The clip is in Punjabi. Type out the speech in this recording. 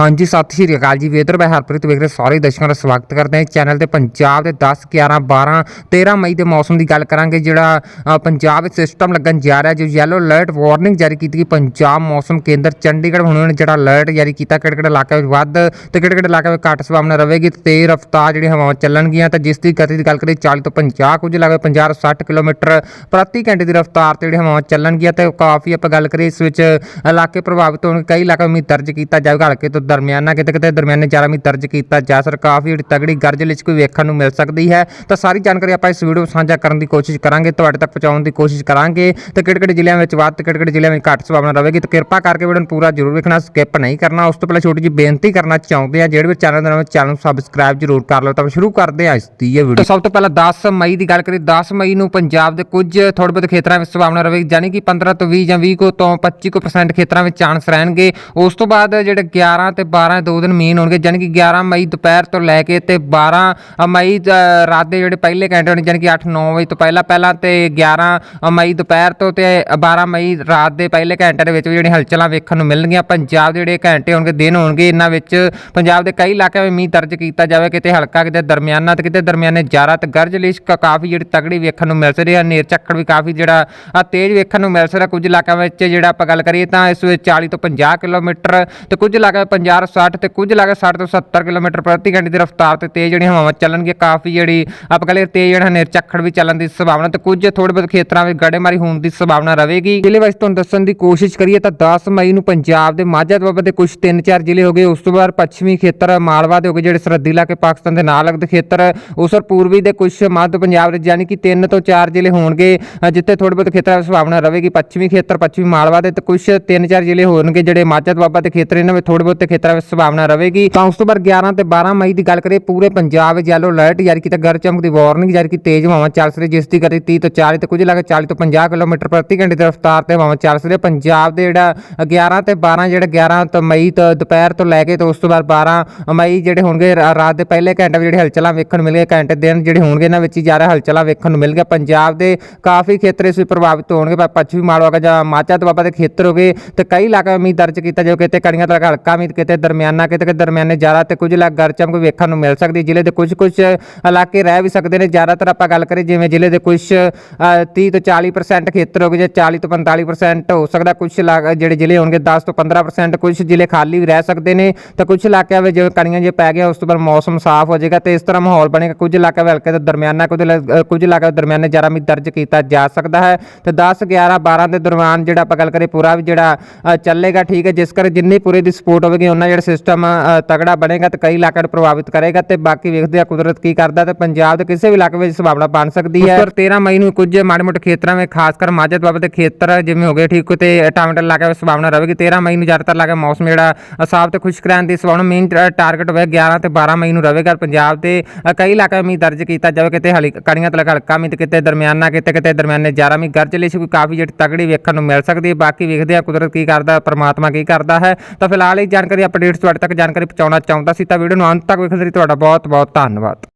ਹਾਂਜੀ, ਸਤਿ ਸ਼੍ਰੀ ਅਕਾਲ ਜੀ। ਵੇਦਰ ਮੈਂ ਹਰਪ੍ਰੀਤ ਵੇਖ ਰਹੇ ਸਾਰੇ ਦਰਸ਼ਕਾਂ ਦਾ ਸਵਾਗਤ ਕਰਦੇ ਹਾਂ। ਚੈਨਲ ਤੇ ਪੰਜਾਬ ਦੇ 10 11 12 13 ਮਈ ਦੇ ਮੌਸਮ ਦੀ ਗੱਲ ਕਰਾਂਗੇ, ਜਿਹੜਾ ਪੰਜਾਬ ਵਿੱਚ ਸਿਸਟਮ ਲੱਗਣ ਜਾ ਰਿਹਾ, ਜੋ ਯੈਲੋ ਅਲਰਟ ਵਾਰਨਿੰਗ ਜਾਰੀ ਕੀਤੀ ਗਈ। ਪੰਜਾਬ ਮੌਸਮ ਕੇਂਦਰ ਚੰਡੀਗੜ੍ਹ ਹੁਣ ਉਹਨੇ ਜਿਹੜਾ ਅਲਰਟ ਜਾਰੀ ਕੀਤਾ ਕਿਹੜੇ ਕਿਹੜੇ ਇਲਾਕੇ ਵਿੱਚ ਵੱਧ ਤੇ ਕਿਹੜੇ ਕਿਹੜੇ ਇਲਾਕੇ ਵਿੱਚ ਘੱਟ ਸੰਭਾਵਨਾ ਰਹੇਗੀ ਤੇ ਤੇਜ਼ ਰਫ਼ਤਾਰ ਜਿਹੜੀ ਹਵਾਵਾਂ ਚੱਲਣਗੀਆਂ, ਤਾਂ ਜਿਸ ਦੀ ਗਤੀ ਦੀ ਗੱਲ ਕਰੀਏ 40 ਤੋਂ 50 ਕੁਝ ਇਲਾਕੇ 50 ਤੋਂ 60 ਕਿਲੋਮੀਟਰ ਪ੍ਰਤੀ ਘੰਟੇ ਦੀ ਰਫ਼ਤਾਰ ਤੇ ਜਿਹੜੀ ਹਵਾਵਾਂ ਚੱਲਣਗੀਆਂ, ਤੇ ਕਾਫੀ ਆਪਾਂ ਗੱਲ ਕਰੀਏ, ਇਸ ਵਿੱਚ ਇਲਾਕੇ ਪ੍ਰਭਾਵਿਤ ਹੋਣ ਕਈ ਇਲਾਕੇ ਵਿੱਚ ਦਰਜ ਕੀਤਾ ਜਾਵੇਗਾ, ਹਲਕੇ ਤੋਂ ਦਰਮਿਆਨਾ ਕਿਤੇ ਕਿਤੇ ਦਰਮਿਆਨੇ ਜ਼ਿਆਦਾ ਵੀ ਦਰਜ ਕੀਤਾ ਜਾ ਸਕਦਾ। ਕਾਫੀ ਜਿਹੜੀ ਤਗੜੀ ਗਰਜ ਲਿਚ ਕੋਈ ਵੇਖਣ ਨੂੰ ਮਿਲ ਸਕਦੀ ਹੈ। ਤਾਂ ਸਾਰੀ ਜਾਣਕਾਰੀ ਆਪਾਂ ਇਸ ਵੀਡੀਓ ਸਾਂਝਾ ਕਰਨ ਦੀ ਕੋਸ਼ਿਸ਼ ਕਰਾਂਗੇ, ਤੁਹਾਡੇ ਤੱਕ ਪਹੁੰਚਾਉਣ ਦੀ ਕੋਸ਼ਿਸ਼ ਕਰਾਂਗੇ। ਤੇ ਕਿਹੜੇ ਕਿਹੜੇ ਜ਼ਿਲ੍ਹਿਆਂ ਵਿੱਚ ਵੱਧ ਤੇ ਕਿਹੜੇ ਕਿਹੜੇ ਜ਼ਿਲ੍ਹਿਆਂ ਵਿੱਚ ਘੱਟ ਸੰਭਾਵਨਾ ਰਹੇਗੀ, ਤਾਂ ਕਿਰਪਾ ਕਰਕੇ ਵੀਡੀਓ ਨੂੰ ਪੂਰਾ ਜ਼ਰੂਰ ਵੇਖਣਾ ਸਕਿਪ ਨਹੀਂ ਕਰਨਾ। ਉਸ ਤੋਂ ਪਹਿਲਾਂ ਛੋਟੀ ਜਿਹੀ ਬੇਨਤੀ ਕਰਨਾ ਚਾਹੁੰਦੇ ਆ ਜਿਹੜੇ ਵੀ ਚੈਨਲ ਦੇ ਨਾਲ ਚੈਨਲ ਨੂੰ ਸਬਸਕ੍ਰਾਈਬ ਜ਼ਰੂਰ ਕਰ ਲਓ। ਤਾਂ ਸ਼ੁਰੂ ਕਰਦੇ ਹਾਂ ਇਸ ਦੀ ਇਹ ਵੀਡੀਓ। ਸਭ ਤੋਂ ਪਹਿਲਾਂ 10 ਮਈ ਦੀ ਗੱਲ ਕਰੀਏ 10 ਮਈ ਨੂੰ ਪੰਜਾਬ ਦੇ ਕੁਝ ਥੋੜੇ ਬਹੁਤ ਖੇਤਰਾਂ ਵਿੱਚ ਸੰਭਾਵਨਾ ਰਹੇਗੀ ਯਾਨੀ ਕਿ 15 ਤੋਂ 20 ਜਾਂ 20 ਕੋ ਤੋਂ 25 ਕੋ percent ਖੇਤਰਾਂ ਵਿੱਚ ਚਾਂਸ ਰਹਿਣਗੇ। ਉਸ ਤੋਂ ਬਾਅਦ ਜਿਹੜੇ 11 ਤੇ 12 ਦੋ ਦਿਨ ਮੀਂਹ ਹੋਣਗੇ ਯਾਨੀ ਕਿ 11 ਮਈ ਦੁਪਹਿਰ ਤੋਂ ਲੈ ਕੇ ਤੇ 12 ਮਈ ਰਾਤ ਦੇ ਜਿਹੜੇ ਪਹਿਲੇ ਘੰਟੇ ਹੋਣੇ ਯਾਨੀ ਕਿ 8-9 ਵਜੇ ਤੋਂ ਪਹਿਲਾਂ ਪਹਿਲਾਂ ਤੇ 11 ਮਈ ਦੁਪਹਿਰ ਤੋਂ ਤੇ 12 ਮਈ ਰਾਤ ਦੇ ਪਹਿਲੇ ਘੰਟੇ ਦੇ ਵਿੱਚ ਵੀ ਜਿਹੜੀਆਂ ਹਲਚਲਾਂ ਵੇਖਣ ਨੂੰ ਮਿਲਣਗੀਆਂ। ਪੰਜਾਬ ਦੇ ਜਿਹੜੇ ਘੰਟੇ ਹੋਣਗੇ, ਦਿਨ ਹੋਣਗੇ, ਇਹਨਾਂ ਵਿੱਚ ਪੰਜਾਬ ਦੇ ਕਈ ਇਲਾਕਿਆਂ ਵਿੱਚ ਮੀਂਹ ਦਰਜ ਕੀਤਾ ਜਾਵੇ, ਕਿਤੇ ਹਲਕਾ, ਕਿਤੇ ਦਰਮਿਆਨਾ ਤੇ ਕਿਤੇ ਦਰਮਿਆਨੇ ਜ਼ਿਆਦਾ, ਤੇ ਗਰਜ ਲਿਸ਼ਕ ਕਾਫੀ ਜਿਹੜੀ ਤਗੜੀ ਵੇਖਣ ਨੂੰ ਮਿਲ ਸਕਦੀ ਹੈ ਨੇਰ ਝੱਖੜ ਵੀ ਕਾਫੀ ਜਿਹੜਾ ਆ ਤੇਜ਼ ਵੇਖਣ ਨੂੰ ਮਿਲ ਸਕਦਾ। ਕੁਝ ਇਲਾਕਿਆਂ ਵਿੱਚ ਜਿਹੜਾ ਆਪਾਂ ਗੱਲ ਕਰੀਏ ਤਾਂ ਇਸ ਵਿੱਚ 40 ਤੋਂ 50 ਕਿਲੋਮੀਟਰ ਤੇ ਕੁਝ ਇਲਾਕਿਆਂ ਇਲਾਕੇ 50 ਤੋਂ 60 ਤੇ ਕੁਝ ਇਲਾਕੇ 60 ਤੋਂ 70 ਕਿਲੋਮੀਟਰ ਪ੍ਰਤੀ ਘੰਟੇ ਦੀ ਰਫ਼ਤਾਰ ਤੇ ਤੇਜ਼ ਜਿਹੜੀਆਂ ਹਵਾਵਾਂ ਚੱਲਣਗੀਆਂ, ਕਾਫੀ ਜਿਹੜੀ ਆਪਾਂ ਕਹਿੰਦੇ ਤੇਜ਼ ਜਿਹੜਾ ਨੇਰ ਝੱਖੜ ਵੀ ਚੱਲਣ ਦੀ ਸੰਭਾਵਨਾ ਤੇ ਕੁਝ ਥੋੜੇ ਬਹੁਤ ਖੇਤਰਾਂ ਵਿੱਚ ਗੜੇਮਾਰੀ ਹੋਣ ਦੀ ਸੰਭਾਵਨਾ ਰਹੇਗੀ। ਜ਼ਿਲ੍ਹੇ ਵਿੱਚ ਤੁਹਾਨੂੰ ਦੱਸਣ ਦੀ ਕੋਸ਼ਿਸ਼ ਕਰੀਏ ਤਾਂ 10 ਮਈ ਨੂੰ ਪੰਜਾਬ ਦੇ ਮਾਝਾ ਦੁਆਬਾ ਦੇ ਕੁਝ 3-4 ਜ਼ਿਲ੍ਹੇ ਹੋ ਗਏ, ਉਸ ਤੋਂ ਬਾਅਦ ਪੱਛਮੀ ਖੇਤਰ ਮਾਲਵਾ ਦੇ ਹੋ ਗਏ, ਜਿਹੜੇ ਸਰਹੱਦੀ ਇਲਾਕੇ ਪਾਕਿਸਤਾਨ ਦੇ ਨਾਲ ਲੱਗਦੇ ਖੇਤਰ, ਉਸ ਔਰ ਪੂਰਬੀ ਦੇ ਕੁਝ ਮੱਧ ਪੰਜਾਬ ਦੇ ਯਾਨੀ ਕਿ 3 ਤੋਂ 4 ਜ਼ਿਲ੍ਹੇ ਹੋਣਗੇ, ਜਿੱਥੇ ਥੋੜੇ ਬਹੁਤ ਖੇਤਰਾਂ ਵਿੱਚ ਸੰਭਾਵਨਾ ਰਹੇਗੀ। ਪੱਛਮੀ ਖੇਤਰ, ਪੱਛਮੀ ਮਾਲਵਾ ਦੇ ਤੇ ਕੁਝ 3-4 ਜ਼ਿਲ੍ਹੇ ਹੋਣਗੇ ਜਿਹੜੇ ਮਾਝਾ ਦੁਆਬਾ ਦੇ ਖੇਤਰ, ਇਹਨਾਂ ਵਿੱਚ ਥੋੜੇ ਬਹੁਤ ਖੇਤਰਾਂ ਵਿੱਚ ਸੰਭਾਵਨਾ ਰਹੇਗੀ। ਤਾਂ ਉਸ ਤੋਂ ਬਾਅਦ 11 ਤੇ 12 ਮਈ ਦੀ ਗੱਲ ਕਰੀਏ, ਪੂਰੇ ਪੰਜਾਬ ਵਿੱਚ ਯੈਲੋ ਅਲਰਟ ਜਾਰੀ ਕੀਤਾ ਗਰ ਚਮਕ ਦੀ ਵਾਰਨਿੰਗ ਜਾਰੀ ਕੀਤੀ, ਤੇਜ਼ ਹਵਾਵਾਂ ਚੱਲ ਸਕਦੀ ਜਿਸ ਦੀ ਗਤੀ 30 ਤੋਂ 40 ਤੇ ਕੁਝ ਇਲਾਕੇ 40 ਤੋਂ 50 ਕਿਲੋਮੀਟਰ ਪ੍ਰਤੀ ਘੰਟੇ ਦੀ ਰਫ਼ਤਾਰ ਤੇ ਹਵਾਵਾਂ ਚੱਲ ਸਕਦੀ ਪੰਜਾਬ ਦੇ ਜਿਹੜਾ 11 ਤੇ 12 ਜਿਹੜਾ 11 ਤੋਂ ਮਈ ਤੋਂ ਦੁਪਹਿਰ ਤੋਂ ਲੈ ਕੇ ਤੇ ਉਸ ਤੋਂ ਬਾਅਦ 12 ਮਈ ਜਿਹੜੇ ਹੋਣਗੇ ਰਾਤ ਦੇ ਪਹਿਲੇ ਘੰਟੇ ਵਿੱਚ ਜਿਹੜੇ ਹਲਚਲਾਂ ਵੇਖਣ ਨੂੰ ਮਿਲਣਗੇ ਘੰਟੇ, ਦਿਨ ਜਿਹੜੇ ਹੋਣਗੇ, ਇਹਨਾਂ ਵਿੱਚ ਹੀ ਜ਼ਿਆਦਾ ਹਲਚਲਾਂ ਵੇਖਣ ਨੂੰ ਮਿਲ ਗਿਆ। ਪੰਜਾਬ ਦੇ ਕਾਫੀ ਖੇਤਰ ਇਸ ਵਿੱਚ ਪ੍ਰਭਾਵਿਤ ਹੋਣਗੇ ਪਰ ਪੱਛਮੀ ਮਾਲਵਾ ਜਾਂ ਮਾਚਾ ਦੁਆਬਾ ਦੇ ਖੇਤਰ ਹੋਗੇ ਤੇ ਕਈ ਇਲਾਕਿਆਂ ਵਿੱਚ ਮੀਂਹ ਦਰਜ ਕੀਤਾ ਜਾਊ ਕਿਤੇ ਕਣੀਆਂ ਤੱਕ ਹਲਕਾ ਮੀਂਹ ਕਿਤੇ ਦਰਮਿਆਨਾ, ਕਿਤੇ ਕਿ ਦਰਮਿਆਨੇ ਜ਼ਿਆਦਾ ਤੇ ਕੁਝ ਇਲਾਕੇ ਗਰਚਮ ਕੋਈ ਵੇਖਣ ਨੂੰ ਮਿਲ ਸਕਦੀ, ਜ਼ਿਲ੍ਹੇ ਦੇ ਕੁਝ ਕੁਝ ਇਲਾਕੇ ਰਹਿ ਵੀ ਸਕਦੇ ਨੇ। ਜ਼ਿਆਦਾਤਰ ਆਪਾਂ ਗੱਲ ਕਰੀਏ ਜਿਵੇਂ ਜ਼ਿਲ੍ਹੇ ਦੇ ਕੁਝ 30 ਤੋਂ 40% ਖੇਤਰ ਹੋਗੇ ਜਾਂ 40 ਤੋਂ 45% ਹੋ ਸਕਦਾ, ਕੁਝ ਇਲਾਕੇ ਜਿਹੜੇ ਜ਼ਿਲ੍ਹੇ ਹੋਣਗੇ 10 ਤੋਂ 15% ਕੁਝ ਜ਼ਿਲ੍ਹੇ ਖਾਲੀ ਵੀ ਰਹਿ ਸਕਦੇ ਨੇ। ਤਾਂ ਕੁਝ ਇਲਾਕਿਆਂ ਵਿੱਚ ਜਿਵੇਂ ਕਣੀਆਂ ਜੇ ਪੈ ਗਿਆ, ਉਸ ਤੋਂ ਬਾਅਦ ਮੌਸਮ ਸਾਫ਼ ਹੋ ਜਾਏਗਾ ਤੇ ਇਸ ਤਰ੍ਹਾਂ ਮਾਹੌਲ ਬਣੇਗਾ। ਕੁਝ ਇਲਾਕਿਆਂ ਵਿੱਚ ਹਲਕੇ ਤੋਂ ਦਰਮਿਆਨਾ, ਕੁਝ ਕੁਝ ਇਲਾਕਿਆਂ ਵਿੱਚ ਦਰਮਿਆਨੇ ਜ਼ਿਆਦਾ ਵੀ ਦਰਜ ਕੀਤਾ ਜਾ ਸਕਦਾ ਹੈ। ਤੇ 10 11 12 ਦੇ ਦਰਮਿਆਨ ਜਿਹੜਾ ਆਪਾਂ ਗੱਲ ਕਰੀਏ ਪੂਰਾ ਵੀ ਜਿਹੜਾ ਚੱਲੇਗਾ, ਠੀਕ ਹੈ। ਜਿਸ ਕਰ ਜਿੰਨੀ ਪੂਰੇ ਦੀ ਸਪੋਰਟ ਹੋਵੇਗੀ ਉਹਨਾਂ ਜਿਹੜਾ ਸਿਸਟਮ ਤਗੜਾ ਬਣੇਗਾ ਤੇ ਕਈ ਇਲਾਕਿਆਂ ਨੂੰ ਪ੍ਰਭਾਵਿਤ ਕਰੇਗਾ ਤੇ ਬਾਕੀ ਵੇਖਦੇ ਆ ਕੁਦਰਤ ਕੀ ਕਰਦਾ ਤੇ ਪੰਜਾਬ ਦੇ ਕਿਸੇ ਵੀ ਇਲਾਕੇ ਵਿੱਚ ਸੰਭਾਵਨਾ ਬਣ ਸਕਦੀ ਹੈ। ਪਰ 13 ਮਈ ਨੂੰ ਕੁਝ ਮਾੜੇ ਮੋਟੇ ਖੇਤਰਾਂ ਵਿੱਚ, ਖਾਸ ਕਰ ਮਾਝਾ ਦੁਆਬਾ ਦੇ ਖੇਤਰ ਜਿਵੇਂ ਹੋ ਗਏ ਠੀਕ, ਤੇ ਟਾਮਟਰ ਇਲਾਕੇ ਵਿੱਚ ਸੰਭਾਵਨਾ ਰਹੇਗੀ। 13 ਮਈ ਨੂੰ ਜ਼ਿਆਦਾਤਰ ਇਲਾਕੇ ਮੌਸਮ ਜਿਹੜਾ ਸਾਫ਼ ਤੇ ਖੁਸ਼ਕ ਰਹਿਣ ਦੀ ਸੰਭਾਵਨਾ ਮੇਨ ਟਾਰਗੇਟ ਹੋਵੇ 11 ਤੇ 12 ਮਈ ਨੂੰ ਰਹੇਗਾ। ਪੰਜਾਬ ਦੇ ਕਈ ਇਲਾਕਿਆਂ ਵਿੱਚ ਦਰਜ ਕੀਤਾ ਜਾਵੇ ਕਿਤੇ ਹਲਕਾ ਕਣੀਆਂ ਹਲਕਾ ਮੀਂਹ ਤੇ ਕਿਤੇ ਦਰਮਿਆਨਾ ਕਿਤੇ ਕਿਤੇ ਦਰਮਿਆਨੇ 11 ਮੀਂਹ ਗਰਜ ਲਈ ਕੋਈ ਕਾਫੀ ਜਿਹੜੀ ਤਗੜੀ ਵੇਖਣ ਨੂੰ ਮਿਲ ਸਕਦੀ ਹੈ। ਬਾਕੀ ਵੇਖਦੇ ਆ ਕੁਦਰਤ ਕੀ ਕਰਦਾ, ਪਰਮਾਤਮਾ ਕੀ ਕਰਦਾ ਹੈ। ਤਾਂ ਫਿਲਹਾਲ ਇਹ ਜਾਣਕਾਰੀ ਅਪਡੇਟਸ ਤੁਹਾਡੇ ਤੱਕ ਜਾਣਕਾਰੀ ਪਹੁੰਚਾਉਣਾ ਚਾਹੁੰਦਾ ਸੀ ਤਾਂ ਵੀਡੀਓ ਨੂੰ ਅੰਤ ਤੱਕ ਵੇਖਣ ਲਈ ਤੁਹਾਡਾ ਬਹੁਤ ਬਹੁਤ ਧੰਨਵਾਦ।